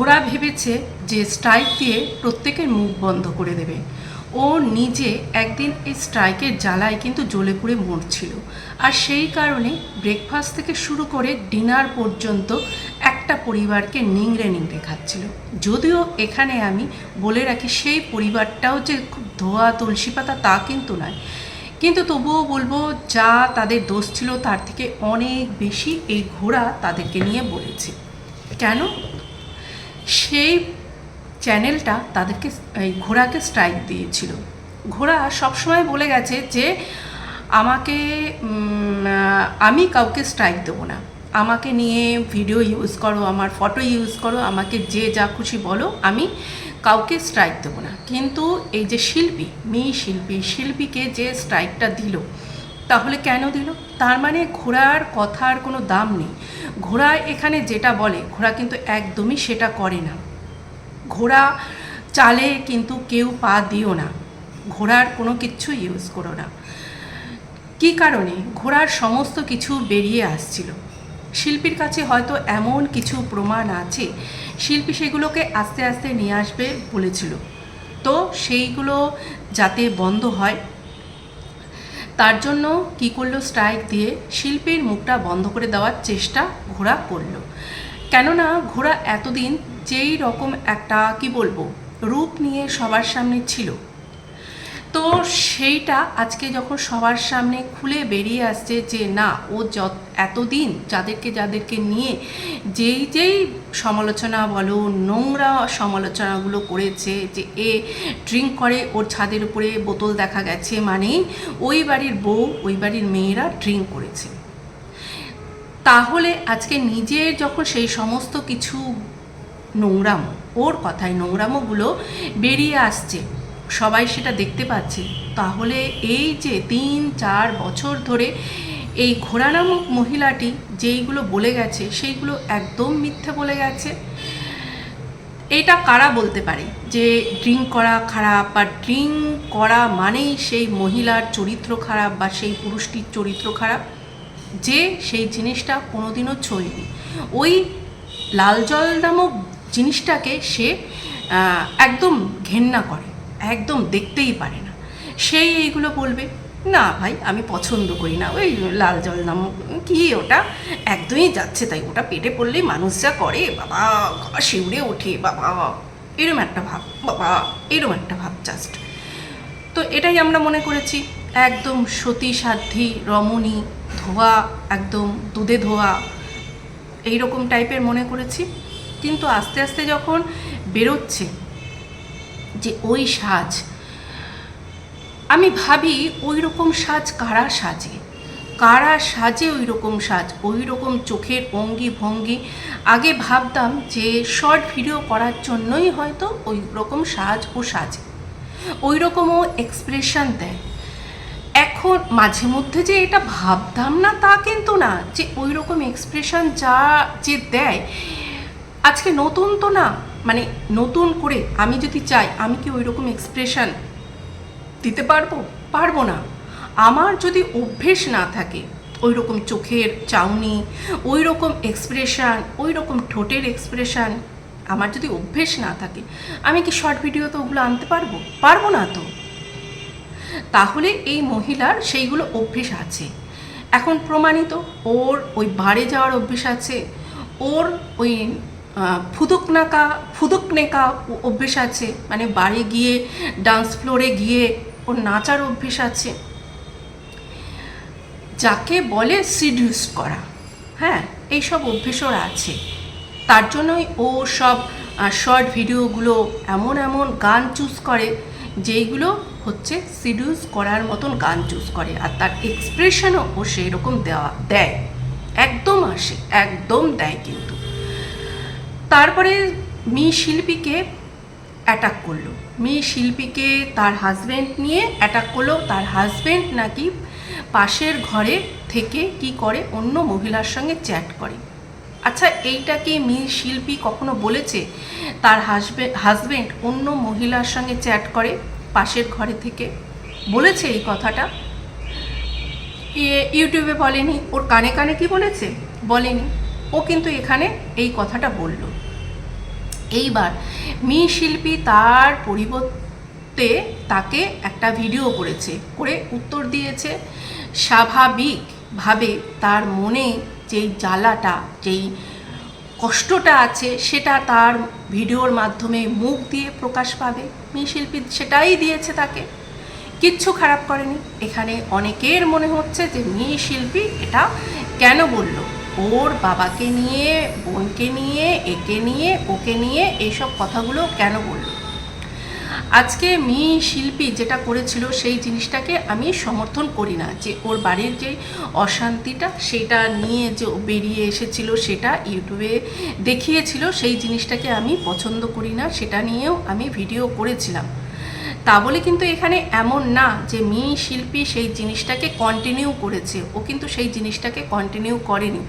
ঘোড়া ভেবেছে যে স্ট্রাইক দিয়ে প্রত্যেকের মুখ বন্ধ করে দেবে। ও নিজে একদিন এই স্ট্রাইকের জ্বালায় কিন্তু জ্বলে পুড়ে মরছিল। আর সেই কারণে ব্রেকফাস্ট থেকে শুরু করে ডিনার পর্যন্ত একটা পরিবারকে নিংড়ে নিংড়ে খাচ্ছিল। যদিও এখানে আমি বলে রাখি সেই পরিবারটাও যে খুব ধোয়া তুলসী পাতা তা কিন্তু নয়। কিন্তু তবুও বলব যা তাদের দোষ ছিল তার থেকে অনেক বেশি এই ঘোড়া তাদেরকে নিয়ে বলেছে। কেন? সেই চ্যানেলটা তাদেরকে, এই ঘোড়াকে স্ট্রাইক দিয়েছিল। ঘোড়া সবসময় বলে গেছে যে, আমাকে আমি কাউকে স্ট্রাইক দেবো না। আমাকে নিয়ে ভিডিও ইউজ করো, আমার ফটো ইউজ করো, আমাকে যে যা খুশি বলো, আমি কাউকে স্ট্রাইক দেবো না। কিন্তু এই যে শিল্পী, মেয়ে শিল্পী, শিল্পীকে যে স্ট্রাইকটা দিল তাহলে কেন দিল? তার মানে ঘোড়ার কথার কোনো দাম নেই। ঘোড়া এখানে যেটা বলে, ঘোড়া কিন্তু একদমই সেটা করে না। ঘোড়া চালে কিন্তু কেউ পা দিও না। ঘোড়ার কোনো কিচ্ছু ইউজ করো না। কী কারণে? ঘোড়ার সমস্ত কিছু বেরিয়ে আসছিল। শিল্পীর কাছে হয়তো এমন কিছু প্রমাণ আছে, শিল্পী সেগুলোকে আস্তে আস্তে নিয়ে আসবে বলেছিল। তো সেইগুলো যাতে বন্ধ হয় তার জন্য কি করল স্ট্রাইক দিয়ে শিল্পীর মুখটা বন্ধ করে দেওয়ার চেষ্টা ঘোড়া করল। কেননা ঘোড়া এতদিন যেই রকম একটা, কি বলব, রূপ নিয়ে সবার সামনে ছিল। তো সেইটা আজকে যখন সবার সামনে খুলে বেরিয়ে আসছে যে না, ও যত, এতদিন যাদেরকে যাদেরকে নিয়ে যেই যেই সমালোচনা বলো, নোংরা সমালোচনাগুলো করেছে যে এ ড্রিঙ্ক করে, ওর ছাদের উপরে বোতল দেখা গেছে মানে ওই বাড়ির বউ, ওই বাড়ির মেয়েরা ড্রিঙ্ক করেছে। তাহলে আজকে নিজের যখন সেই সমস্ত কিছু নোংরামো, ওর কথায় নোংরামোগুলো বেরিয়ে আসছে সবাই সেটা দেখতে পাচ্ছে, তাহলে এই যে তিন, চার বছর ধরে এই ঘোড়া নামক মহিলাটি যেইগুলো বলে গেছে, সেইগুলো একদম মিথ্যে বলে গেছে। এটা কারা বলতে পারে? যে ড্রিঙ্ক করা খারাপ বা ড্রিঙ্ক করা মানেই সেই মহিলার চরিত্র খারাপ বা সেই পুরুষটির চরিত্র খারাপ? যে সেই জিনিসটা কোনোদিনও ছোঁয়নি। ওই লাল জল নামক জিনিসটাকে সে একদম ঘেন্না করে। একদম দেখতেই পারে না। সেই এইগুলো বলবে, না ভাই, আমি পছন্দ করি না। ওই লাল জল নামক, কি ওটা? একদমই যাচ্ছে তাই, ওটা পেটে পড়লেই মানুষ যা করে, বাবা, গা শিউড়ে ওঠে, বাবা। এরম একটা ভাব, বাবা, এরম একটা ভাব জাস্ট তো এটাই আমরা মনে করেছি, একদম সতী সাধ্যী রমণী, ধোয়া, একদম দুধে ধোয়া এই রকম টাইপের মনে করেছি। কিন্তু আস্তে আস্তে যখন বেরোচ্ছে যে ওই সাজ। আমি ভাবি ওই রকম সাজ কারা সাজে? কারা সাজে ওই রকম সাজ? ওই রকম চোখের অঙ্গি ভঙ্গি। আগে ভাবতাম যে শর্ট ভিডিও করার জন্যই হয়তো ওই রকম সাজ ও সাজে। ওই রকমও এক্সপ্রেশন দেয়। এখন মাঝে মধ্যে যে এটা ভাবতাম না তা কিন্তু না। যে ওই রকম এক্সপ্রেশন যা যে দেয় আজকে নতুন তো না মানে নতুন করে আমি যদি চাই, আমি কি ওই রকম এক্সপ্রেশন দিতে পারব? পারব না। আমার যদি অভ্যেস না থাকে ওই রকম চোখের চাউনি ওই রকম এক্সপ্রেশন ওই রকম ঠোঁটের এক্সপ্রেশান আমার যদি অভ্যেস না থাকে, আমি কি শর্ট ভিডিও তো ওগুলো আনতে পারব? পারব না তো। তাহলে এই মহিলার সেইগুলো অভ্যেস আছে। এখন প্রমাণিত, ওর ওই বারে যাওয়ার অভ্যেস আছে, ওর ওই ফুদুক নাকা ফুদুক নেকা অভ্যেস আছে। মানে বাড়ি গিয়ে ডান্স ফ্লোরে গিয়ে ওর নাচার অভ্যেস আছে। যাকে বলে সিডিউস করা। হ্যাঁ এইসব অভ্যেস ওর আছে। তার জন্যই ও সব শর্ট ভিডিওগুলো এমন এমন গান চুজ করে, যেইগুলো হচ্ছে সিডিউস করার মতন গান চুজ করে। আর তার এক্সপ্রেশনও ও সেই রকম দেওয়া, দেয়। একদম আসে, একদম দেয় কিন্তু। তারপরে মেয়ে শিল্পীকে অ্যাটাক করল। মেয়ে শিল্পীকে তার হাজব্যান্ড নিয়ে অ্যাটাক করল। তার হাজব্যান্ড নাকি পাশের ঘরে থেকে কি করে? অন্য মহিলার সঙ্গে চ্যাট করে। আচ্ছা এইটা কি মেয়ে শিল্পী কখনো বলেছে? তার হাজব্যান্ড হাজব্যান্ড অন্য মহিলার সঙ্গে চ্যাট করে পাশের ঘরে থেকে? বলেছে এই কথাটা? ইউটিউবে বলেনি। ওর কানে কানে কি বলেছে? বলেনি। ও কিন্তু এখানে এই কথাটা বলল। এইবার মি শিল্পী তার পরিবর্তে তাকে একটা ভিডিও করেছে, করে উত্তর দিয়েছে। স্বাভাবিকভাবে তার মনে যেই জ্বালাটা, যেই কষ্টটা আছে, সেটা তার ভিডিওর মাধ্যমে মুখ দিয়ে প্রকাশ পাবে। মি শিল্পী সেটাই দিয়েছে তাকে। কিচ্ছু খারাপ করেনি। এখানে অনেকের মনে হচ্ছে যে মি শিল্পী এটা কেন বলল? ওর বাবাকে নিয়ে, বোনকে নিয়ে, একে নিয়ে, ওকে নিয়ে এইসব কথাগুলো কেন বলল? আজকে মি শিল্পী যেটা করেছিল সেই জিনিসটাকে আমি সমর্থন করি না, যে ওর বাড়ির যে অশান্তিটা সেটা নিয়ে যে বেরিয়ে এসেছিল সেটা ইউটিউবে দেখিয়েছিল, সেই জিনিসটাকে আমি পছন্দ করি না, সেটা নিয়েও আমি ভিডিও করেছিলাম। তা বলে কিন্তু এখানে এমন না যে মি শিল্পী সেই জিনিসটাকে কন্টিনিউ করেছে। ও কিন্তু সেই জিনিসটাকে কন্টিনিউ করেনি।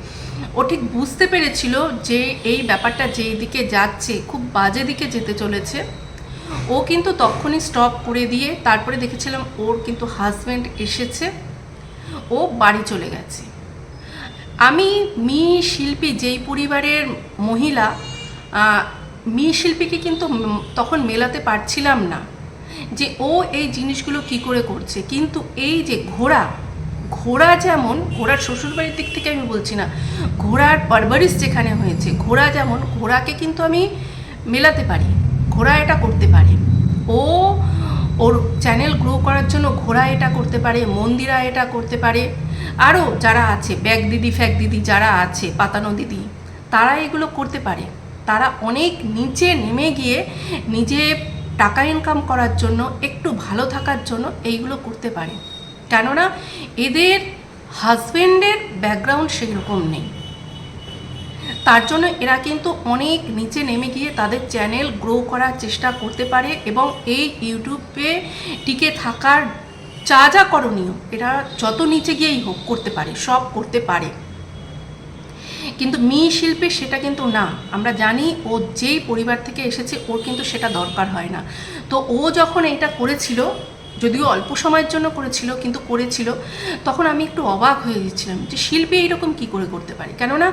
ও ঠিক বুঝতে পেরেছিল যে এই ব্যাপারটা যেই দিকে যাচ্ছে, খুব বাজে দিকে যেতে চলেছে। ও কিন্তু তখনই স্টপ করে দিয়ে তারপরে দেখেছিলাম ওর কিন্তু হাজব্যান্ড এসেছে। ও বাড়ি চলে গেছে। আমি মি শিল্পী যেই পরিবারের মহিলা মি শিল্পীকে কিন্তু তখন মেলাতে পারছিলাম না। যে ও এই জিনিসগুলো কি করে করছে। কিন্তু এই যে ঘোড়া ঘোড়া যেমন, ঘোড়ার শ্বশুরবাড়ির দিক থেকে আমি বলছি না, ঘোড়ার পারভারিশ যেখানে হয়েছে, ঘোড়া যেমন, ঘোড়াকে কিন্তু আমি মেলাতে পারি, ঘোড়া এটা করতে পারে। ও ওর চ্যানেল গ্রো করার জন্য ঘোড়া এটা করতে পারে, মন্দিরা এটা করতে পারে। আরও যারা আছে, ব্যাগ দিদি ফ্যাক দিদি যারা আছে, পাতানো দিদি, তারা এগুলো করতে পারে। তারা অনেক নিচে নেমে গিয়ে নিজে টাকা ইনকাম করার জন্য, একটু ভালো থাকার জন্য এইগুলো করতে পারে। কেননা, এদের হাজব্যান্ডের ব্যাকগ্রাউন্ড সেই রকম নেই। তার জন্য এরা কিন্তু অনেক নিচে নেমে গিয়ে তাদের চ্যানেল গ্রো করার চেষ্টা করতে পারে এবং এই ইউটিউবে টিকে থাকার যা যা করণীয়, এরা যত নিচে গিয়েই হোক করতে পারে, সব করতে পারে। কিন্তু মি শিল্পী সেটা কিন্তু না। আমরা জানি ও যেই পরিবার থেকে এসেছে, ওর কিন্তু সেটা দরকার হয় না। তো ও যখন এটা করেছিল, যদিও অল্প সময়ের জন্য করেছিল, কিন্তু করেছিল, তখন আমি একটু অবাক হয়ে গেছিলাম যে শিল্পী এইরকম কি করে করতে পারে? কেননা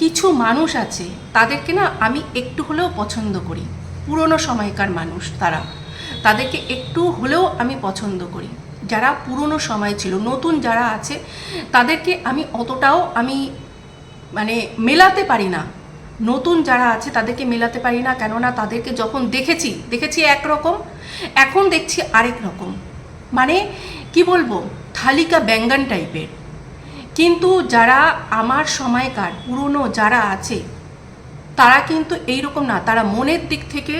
কিছু মানুষ আছে, তাদেরকে না আমি একটু হলেও পছন্দ করি। পুরনো সময়কার মানুষ তারা, তাদেরকে একটু হলেও আমি পছন্দ করি। যারা পুরনো সময় ছিল, নতুন যারা আছে, তাদেরকে আমি অতটাও আমি মানে মেলাতে পারি না। নতুন যারা আছে তাদেরকে মেলাতে পারি না, কেননা তাদেরকে যখন দেখেছি দেখেছি একরকম এখন দেখছি আরেক রকম। মানে কি বলব, থালিকা ব্যাঙ্গান টাইপের। কিন্তু যারা আমার সময়কার, পুরনো যারা আছে, তারা কিন্তু এই রকম না, তারা মনের দিক থেকে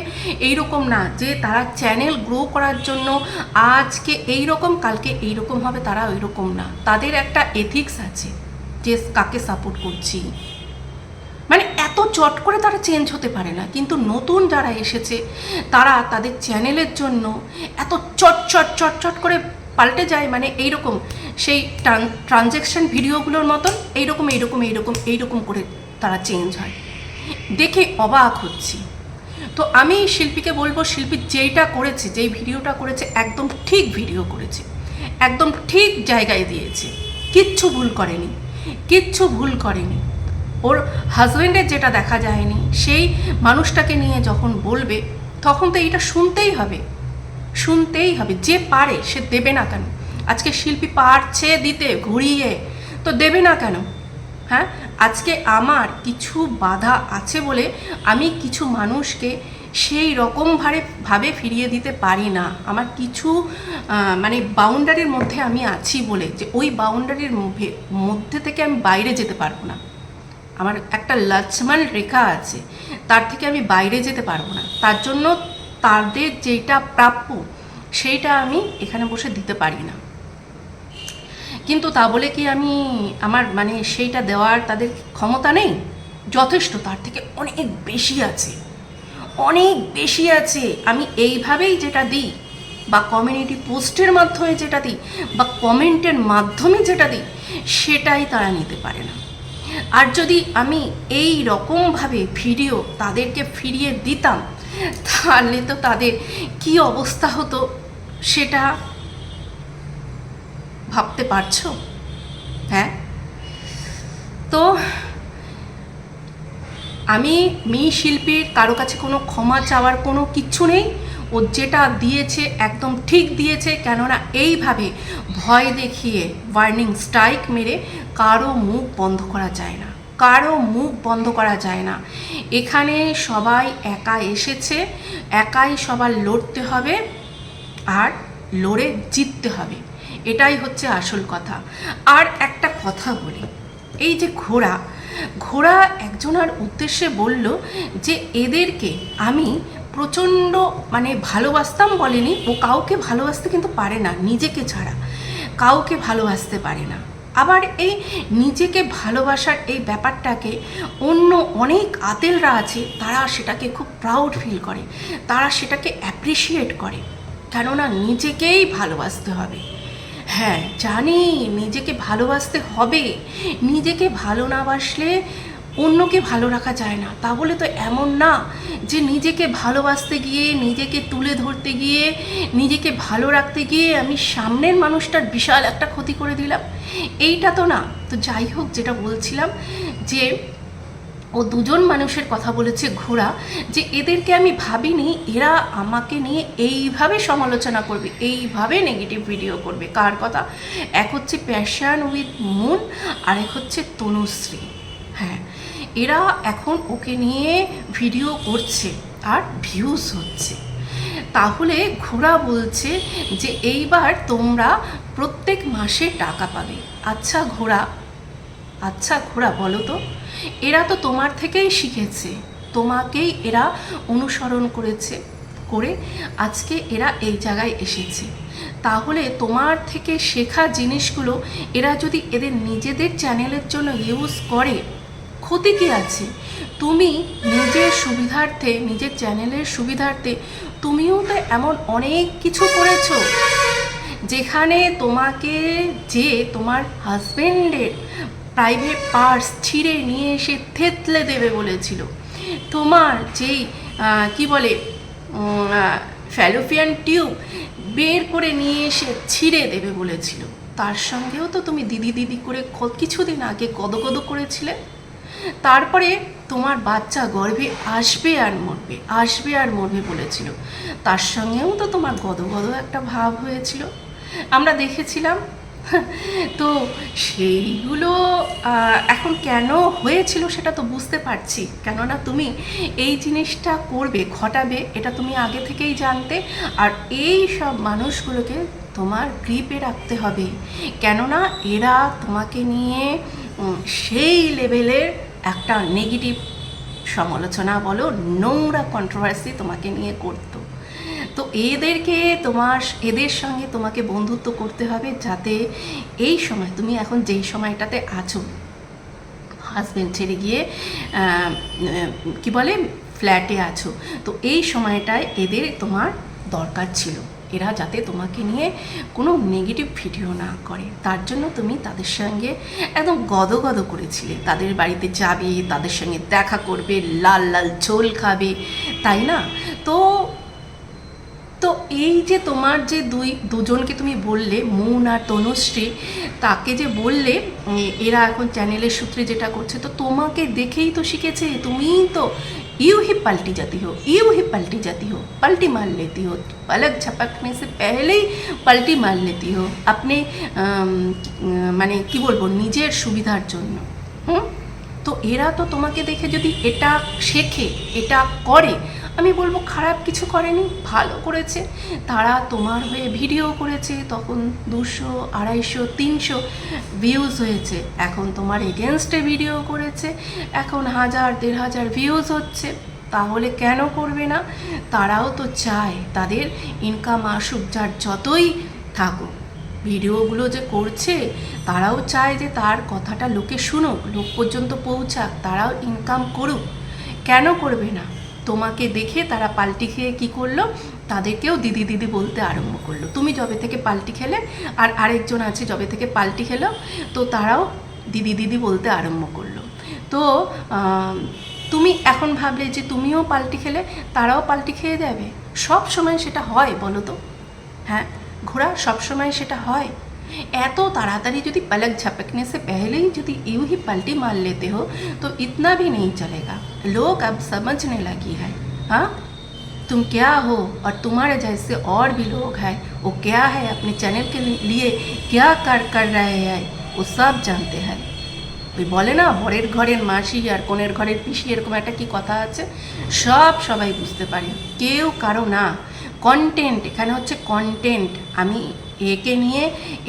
এই রকম না যে তারা চ্যানেল গ্রো করার জন্য আজকে এই রকম কালকে এই রকম হবে, তারা ওই রকম না। তাদের একটা এথিক্স আছে। যে কাকে সাপোর্ট করছি? মানে এত চট করে তারা চেঞ্জ হতে পারে না। কিন্তু নতুন যারা এসেছে, তারা তাদের চ্যানেলের জন্য এত চট চট চট চট করে পাল্টে যায়। মানে এইরকম সেই ট্রানজ্যাকশন ভিডিওগুলোর মতন এইরকম এইরকম এইরকম এইরকম করে তারা চেঞ্জ হয়। দেখে অবাক হচ্ছি। তো আমি শিল্পীকে বলব, শিল্পী যেইটা করেছে, যেই ভিডিওটা করেছে, একদম ঠিক ভিডিও করেছে। একদম ঠিক জায়গায় দিয়েছে। কিচ্ছু ভুল করেনি। কিচ্ছু ভুল করেনি। ওর হাজব্যান্ডের যেটা দেখা যায়নি, সেই মানুষটাকে নিয়ে যখন বলবে, তখন তো এইটা শুনতেই হবে। শুনতেই হবে, যে পারে সে দেবে না কেন? আজকে শিল্পী পারছে দিতে, ঘুরিয়ে, তো দেবে না কেন? হ্যাঁ? আজকে আমার কিছু বাধা আছে বলে আমি কিছু মানুষকে সেই রকম ভাবে ফিরিয়ে দিতে পারি না। আমার কিছু মানে বাউন্ডারির মধ্যে আমি আছি বলে যে ওই বাউন্ডারির মধ্যে- থেকে আমি বাইরে যেতে পারব না। আমার একটা লক্ষ্মণ রেখা আছে, তার থেকে আমি বাইরে যেতে পারব না। তার জন্য তাদের যেটা প্রাপ্য, সেইটা আমি এখানে বসে দিতে পারি না। কিন্তু তা বলে কি আমি, আমার মানে সেইটা দেওয়ার তাদের ক্ষমতা নেই? যথেষ্ট, তার থেকে অনেক বেশি আছে। অনেক বেশি আছে। আমি এইভাবেই যেটা দিই, বা কমিউনিটি পোস্টের মাধ্যমে যেটা দিই, বা কমেন্টের মাধ্যমে যেটা দিই, সেটাই তারা নিতে পারে না। আর যদি আমি এই রকমভাবে ভিডিও তাদেরকে ফিরিয়ে দিতাম, তাহলে তো তাদের কি অবস্থা হতো, সেটা ভাবতে পারছ? হ্যাঁ? তো আমি মেয়ে শিল্পীর কারও কাছে কোনো ক্ষমা চাওয়ার কোনো কিচ্ছু নেই। ও যেটা দিয়েছে একদম ঠিক দিয়েছে, কেননা এইভাবে ভয় দেখিয়ে ওয়ার্নিং স্ট্রাইক মেরে কারও মুখ বন্ধ করা যায় না। কারও মুখ বন্ধ করা যায় না। এখানে সবাই একা এসেছে, একাই সবার লড়তে হবে আর লড়ে জিততে হবে। এটাই হচ্ছে আসল কথা। আর একটা কথা বলি, এই যে ঘোড়া ঘোড়া একজনের উদ্দেশ্যে বলল যে এদেরকে আমি প্রচণ্ড মানে ভালোবাসতাম বলেনি, ও কাউকে ভালোবাসতে কিন্তু পারে না, নিজেকে ছাড়া। কাউকে ভালোবাসতে পারে না। আবার এই নিজেকে ভালোবাসার এই ব্যাপারটাকে অন্য অনেক আতেলরা আছে, তারা সেটাকে খুব প্রাউড ফিল করে, তারা সেটাকে অ্যাপ্রিসিয়েট করে। কেননা নিজেকেই ভালোবাসতে হবে। হ্যাঁ জানি। নিজেকে ভালোবাসতে হবে। নিজেকে ভালো না বাসলে অন্যকে ভালো রাখা যায় না। তা বলে তো এমন না যে নিজেকে ভালোবাসতে গিয়ে, নিজেকে তুলে ধরতে গিয়ে, নিজেকে ভালো রাখতে গিয়ে আমি সামনের মানুষটার বিশাল একটা ক্ষতি করে দিলাম। এইটা তো না। তো যাই হোক, যেটা বলছিলাম যে ও দুজন মানুষের কথা বলেছে ঘোড়া যে এদেরকে আমি ভাবিনি, এরা আমাকে নিয়ে এইভাবে সমালোচনা করবে, এইভাবে নেগেটিভ ভিডিও করবে। কার কথা? এক হচ্ছে প্যাশান উইথ মুন আর এক হচ্ছে তনুশ্রী। হ্যাঁ এরা এখন ওকে নিয়ে ভিডিও করছে আর ভিউজ হচ্ছে। তাহলে ঘোড়া বলছে যে এইবার তোমরা প্রত্যেক মাসে টাকা পাবে। আচ্ছা ঘোড়া আচ্ছা ঘোড়া, বলো তো। এরা তো তোমার থেকেই শিখেছে। তোমাকেই এরা অনুসরণ করেছে, করে আজকে এরা এই জায়গায় এসেছে। তাহলে তোমার থেকে শেখা জিনিসগুলো এরা যদি এদের নিজেদের চ্যানেলের জন্য ইউজ করে, ক্ষতি কী আছে? তুমি নিজের সুবিধার্থে, নিজের চ্যানেলের সুবিধার্থে তুমিও তো এমন অনেক কিছু করেছ, যেখানে তোমাকে যে তোমার হাজবেন্ডের প্রাইভেট পার্স ছিঁড়ে নিয়ে এসে থেতলে দেবে বলেছিল। তোমার যেই কি বলে ফ্যালোপিয়ান টিউব বের করে নিয়ে এসে ছিঁড়ে দেবে বলেছিল। তার সঙ্গেও তো তুমি দিদি দিদি করে কিছুদিন আগে গদগদ করেছিলে। তারপরে তোমার বাচ্চা গর্ভে আসবে আর মরবে, আসবে আর মরবে বলেছিল। তার সঙ্গেও তো তোমার গদগদ একটা ভাব হয়েছিল। আমরা দেখেছিলাম তো সেইগুলো এখন কেন হয়েছিল সেটা তো বুঝতে পারছি। কেননা তুমি এই জিনিসটা করবে, ঘটাবে, এটা তুমি আগে থেকেই জানতে। আর এই সব মানুষগুলোকে তোমার গ্রিপে রাখতে হবে। কেননা এরা তোমাকে নিয়ে সেই লেভেলের একটা নেগেটিভ সমালোচনা বলো, নোংরা কন্ট্রোভার্সি তোমাকে নিয়ে করতো। তো এদেরকে তোমার, এদের সঙ্গে তোমাকে বন্ধুত্ব করতে হবে যাতে এই সময়, তুমি এখন যেই সময়টাতে আছো হাজব্যান্ড ছেড়ে গিয়ে কি বলে ফ্ল্যাটে আছো, তো এই সময়টায় এদের তোমার দরকার ছিল। এরা যাতে তোমাকে নিয়ে কোনো নেগেটিভ ভিডিও না করে। তার জন্য তুমি তাদের সঙ্গে একদম গদগদ করেছিলে। তাদের বাড়িতে যাবে, তাদের সঙ্গে দেখা করবে, লাল লাল ঝোল খাবে, তাই না? তো তো এই যে তোমার যে দুই দুজনকে তুমি বললে মুন আর তনুশ্রী তাকে যে বললে উম, এরা এখন চ্যানেলের সূত্রে যেটা করছে তো তোমাকে দেখেই তো শিখেছে তুমিই তো यू ही पलटी जाती हो यू ही पलटी जाती हो पलटी मार लेती हो पलक झपकने से पहले ही पलटी मार लेती हो अपने আম, উম, মানে কি বলবো নিজের সুবিধার জন্য হুম তো এরা তো তোমাকে দেখে যদি এটা শেখে, এটা করে, আমি বলব খারাপ কিছু করেনি, ভালো করেছে। তারা তোমার হয়ে ভিডিও করেছে, তখন দুশো, আড়াইশো, তিনশো ভিউজ হয়েছে। এখন তোমার এগেনস্টে ভিডিও করেছে, এখন হাজার, দেড় হাজার ভিউজ হচ্ছে। তাহলে কেন করবে না? তারাও তো চায় তাদের ইনকাম আসুক, যার যতই থাকুক। ভিডিওগুলো যে করছে, তারাও চায় যে তার কথাটা লোকে শুনুক, লোক পর্যন্ত পৌঁছাক, তারাও ইনকাম করুক। কেন করবে না? তোমাকে দেখে তারা পাল্টি খেয়ে কী করল? তাদেরকেও দিদি দিদি বলতে আরম্ভ করল। তুমি যবে থেকে পাল্টি খেলে আর আরেকজন আছে যবে থেকে পাল্টি খেলো, তো তারাও দিদি দিদি বলতে আরম্ভ করল। তো তুমি এখন ভাবলে যে তুমিও পাল্টি খেলে, তারাও পাল্টি খেয়ে যাবে? সব সময় সেটা হয় বলো তো। হ্যাঁ? ঘোড়া সব সময় সেটা হয় এত তাড়াতাড়ি যদি पलक झपकने से पहले ही यदि यूं ही पलटी मार लेते हो तो इतना भी नहीं चलेगा लोग अब समझने लगी है हाँ तुम क्या हो और तुम्हारे जैसे और भी लोग हैं वो क्या है अपने चैनल के लिए क्या कर कर रहे हैं वो सब जानते हैं ওই বলে না বরের ঘরের মাসি আর কোনের ঘরের পিসি এরকম একটা কি কথা আছে সব সবাই বুঝতে পারে কেউ কারো না কন্টেন্ট এখানে হচ্ছে কন্টেন্ট আমি একে নিয়ে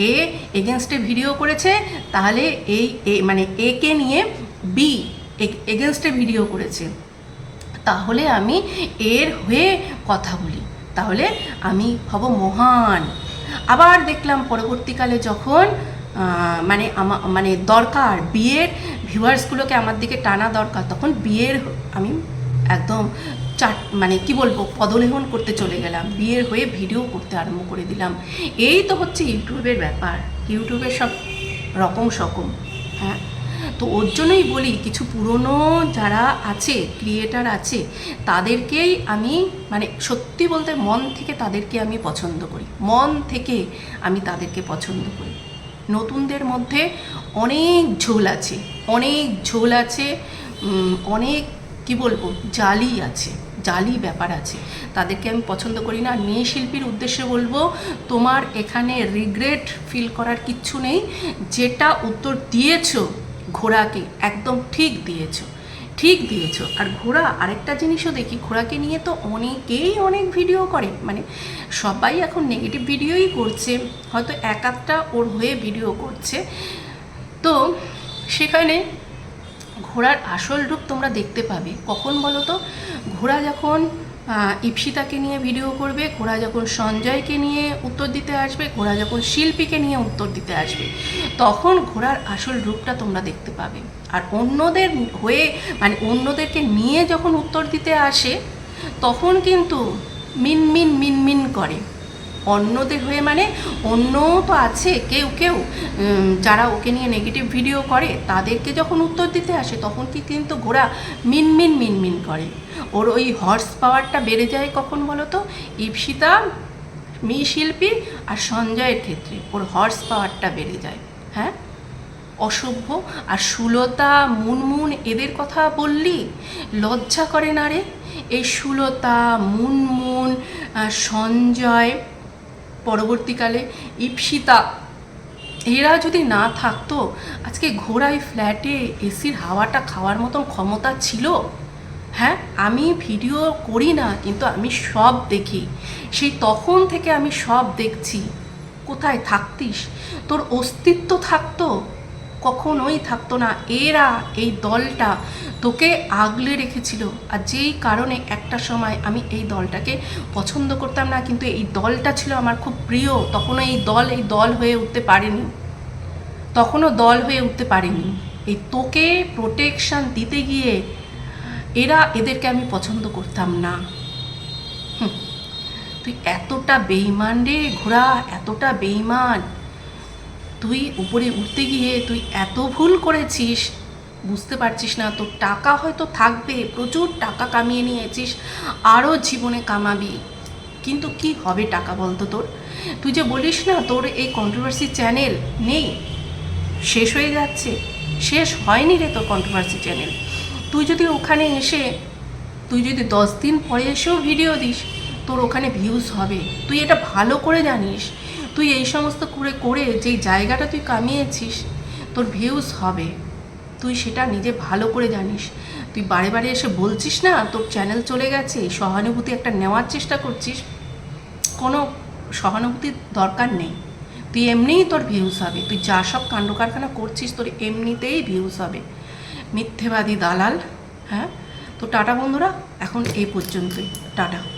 এ এগেনস্টে ভিডিও করেছে, তাহলে এই এ মানে একে নিয়ে বি এগেনস্টে ভিডিও করেছে। তাহলে আমি এর হয়ে কথা বলি। তাহলে আমি হব মহান। আবার দেখলাম পরবর্তীকালে যখন মানে আমা মানে দরকার বিয়ের ভিউয়ার্সগুলোকে আমার দিকে টানা দরকার, তখন বিয়ের আমি একদম চাট মানে কি বলব, পদলেহন করতে চলে গেলাম, বিয়ের হয়ে ভিডিও করতে আরম্ভ করে দিলাম। এই তো হচ্ছে ইউটিউবের ব্যাপার, ইউটিউবের সব রকম সকম হ্যাঁ? তো ওর জন্যই বলি, কিছু পুরনো যারা আছে ক্রিয়েটার আছে, তাদেরকেই আমি মানে সত্যি বলতে মন থেকে তাদেরকে আমি পছন্দ করি। মন থেকে আমি তাদেরকে পছন্দ করি। নতুনদের মধ্যে অনেক ঝোল আছে, অনেক ঝোল আছে অনেক কি বলব জালি আছে জালি ব্যাপার আছে। তাদেরকে আমি পছন্দ করি না। মেয়ে শিল্পীর উদ্দেশ্যে বলব, তোমার এখানে রিগ্রেট ফিল করার কিচ্ছু নেই। যেটা উত্তর দিয়েছ ঘোড়াকে, একদম ঠিক দিয়েছ। ঠিক দিয়েছ। আর ঘোড়া আরেকটা জিনিসও দেখি, ঘোড়াকে নিয়ে তো অনেকেই অনেক ভিডিও করে। মানে সবাই এখন নেগেটিভ ভিডিওই করছে। হয়তো এক আধটা ওর হয়ে ভিডিও করছে। তো সেখানে ঘোড়ার আসল রূপ তোমরা দেখতে পাবে। কখন বলো তো ঘোড়া যখন ইপসিতাকে নিয়ে ভিডিও করবে, ঘোড়া যখন সঞ্জয়কে নিয়ে উত্তর দিতে আসবে, ঘোড়া যখন শিল্পীকে নিয়ে উত্তর দিতে আসবে, তখন ঘোড়ার আসল রূপটা তোমরা দেখতে পাবে। আর অন্যদের হয়ে মানে অন্যদেরকে নিয়ে যখন উত্তর দিতে আসে, তখন কিন্তু মিন মিন মিন মিন করে। অন্যদের হয়ে মানে অন্য তো আছে, কেউ কেউ যারা ওকে নিয়ে নেগেটিভ ভিডিও করে, তাদেরকে যখন উত্তর দিতে আসে, তখন কি কিন্তু ঘোড়া মিনমিন মিনমিন করে। ওর ওই হর্স পাওয়ারটা বেড়ে যায় কখন বলো তো ইপসিতা মি শিল্পী আর সঞ্জয়ের ক্ষেত্রে ওর হর্স পাওয়ারটা বেড়ে যায়। হ্যাঁ? অসভ্য আর সুলতা, মুনমুন এদের কথা বললি? লজ্জা করে না রে? এই সুলতা, মুনমুন সঞ্জয় পরবর্তীকালে ইপসিতা। এরা যদি না থাকতো, আজকে ঘোড়ায় ফ্ল্যাটে এসির হাওয়াটা খাওয়ার মতন ক্ষমতা ছিল? হ্যাঁ আমি ভিডিও করি না, কিন্তু আমি সব দেখি। সেই তখন থেকে আমি সব দেখছি। কোথায় থাকতিস? তোর অস্তিত্ব থাকতো? কখনোই থাকতো না। এরা এই দলটা তোকে আগলে রেখেছিল। আর যেই কারণে একটা সময় আমি এই দলটাকে পছন্দ করতাম না, কিন্তু এই দলটা ছিল আমার খুব প্রিয়। তখনও এই দল এই দল হয়ে উঠতে পারেনি। তখনও দল হয়ে উঠতে পারেনি। এই তোকে প্রোটেকশন দিতে গিয়ে এরা এদেরকে আমি পছন্দ করতাম না। তুই এতটা বেইমান রে ঘোড়া, এতটা বেইমান তুই উপরে উঠতে গিয়ে তুই এত ভুল করেছিস, বুঝতে পারছিস না, তোর টাকা হয়তো থাকবে, প্রচুর টাকা কামিয়ে নিয়েছিস আরও জীবনে কামাবি। কিন্তু কি হবে টাকা বলতো তোর? তুই যে বলিস না তোর এই কন্ট্রোভার্সি চ্যানেল নেই, শেষ হয়ে যাচ্ছে, শেষ হয়নি রে তোর কন্ট্রোভার্সি চ্যানেল তুই যদি ওখানে এসে, তুই যদি দশ দিন পরে এসেও ভিডিও দিস, তোর ওখানে ভিউজ হবে। তুই এটা ভালো করে জানিস তুই এই সমস্ত করে করে যেই জায়গাটা তুই কামিয়েছিস, তোর ভিউজ হবে। তুই সেটা নিজে ভালো করে জানিস। তুই বারে বারে এসে বলছিস না, তোর চ্যানেল চলে গেছে, সহানুভূতি একটা নেওয়ার চেষ্টা করছিস, কোনো সহানুভূতির দরকার নেই। তুই এমনিই তোর ভিউজ হবে। তুই যা সব কাণ্ড কারখানা করছিস, তোর এমনিতেই ভিউজ হবে। মিথ্যেবাদী দালাল হ্যাঁ? তো টাটা বন্ধুরা, এখন এই পর্যন্তই। টাটা।